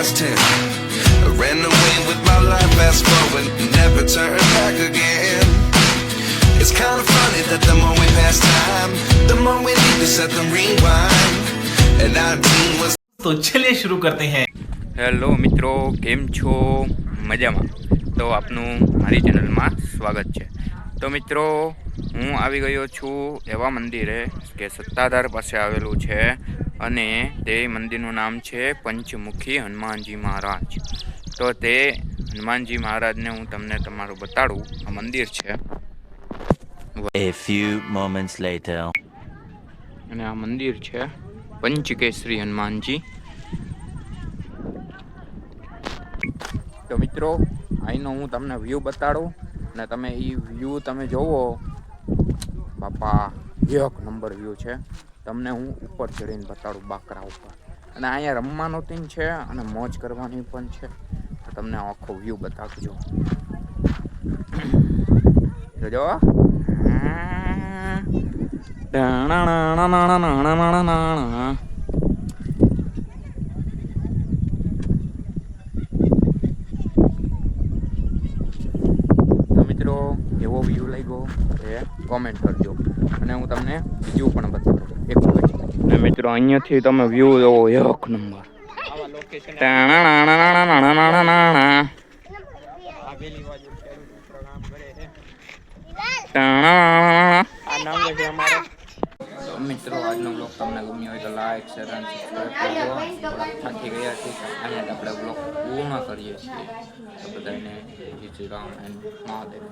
past tense. I ran away with my life, fast forward, never turn back again. It's kind of funny that the more we pass time, the more we need to set the rewind. And 19 was तो चलिए शुरू करते हैं hello મિત્રો કેમ છો મજામાં તો આપનું મારી ચેનલમાં સ્વાગત છે તો મિત્રો હું આવી ગયો છું એવા મંદિરે કે સત્તાધાર પાસે આવેલું છે અને તે મંદિરનું નામ છે પંચમુખી હનુમાનજી મહારાજ. તો તે હનુમાનજી મહારાજને હું તમને તમારું બતાડું આ મંદિર છે. A few moments later. અને આ મંદિર છે પંચકેશરી હનુમાનજી. તો મિત્રો અહીંનો હું તમને વ્યૂ બતાડું અને તમે એ વ્યૂ તમે જોવો. બાપા એક નંબર વ્યૂ છે. તમને હું ઉપર ચડીને બતાડું બાકરા ઉપર. અને અહીંયા રમવાનું તીન છે અને મોજ કરવાની પણ છે. તમને આખો વ્યૂ બતાવું જો જોજો તો કેવો વ્યૂ લાગ્યો એ કોમેન્ટ કરજો. અને હું તમને બીજું પણ બતાવું. એક પછી મિત્રો, અહીંયાથી તમે વ્યૂ જોવો એક નંબર તો મિત્રો આજનો બ્લોગ તમને ગમ્યો હોય તો લાઈક શેર અને સબસ્ક્રાઈબ કરજો. થાકી ગયા છીએ. અને આપણે બ્લોગ પૂર્ણ કરીએ છીએ. તો બધાને શ્રી રામ એન્ડ મહાદેવ.